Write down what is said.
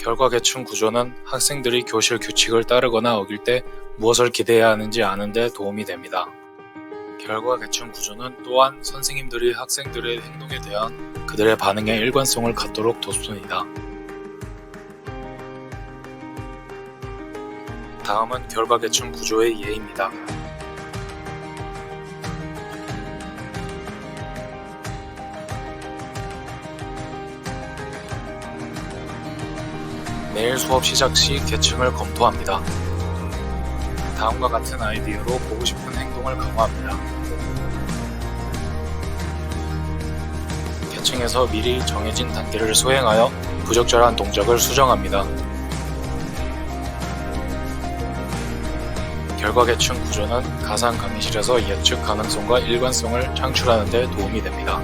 결과 계층 구조는 학생들이 교실 규칙을 따르거나 어길 때 무엇을 기대해야 하는지 아는 데 도움이 됩니다. 결과 계층 구조는 또한 선생님들이 학생들의 행동에 대한 그들의 반응에 일관성을 갖도록 돕습니다. 다음은 결과 계층 구조의 예입니다. 매일 수업 시작 시 계층을 검토합니다. 다음과 같은 아이디어로 보고 싶은 행동을 강화합니다. 계층에서 미리 정해진 단계를 수행하여 부적절한 동작을 수정합니다. 결과 계층 구조는 가상 강의실에서 예측 가능성과 일관성을 창출하는 데 도움이 됩니다.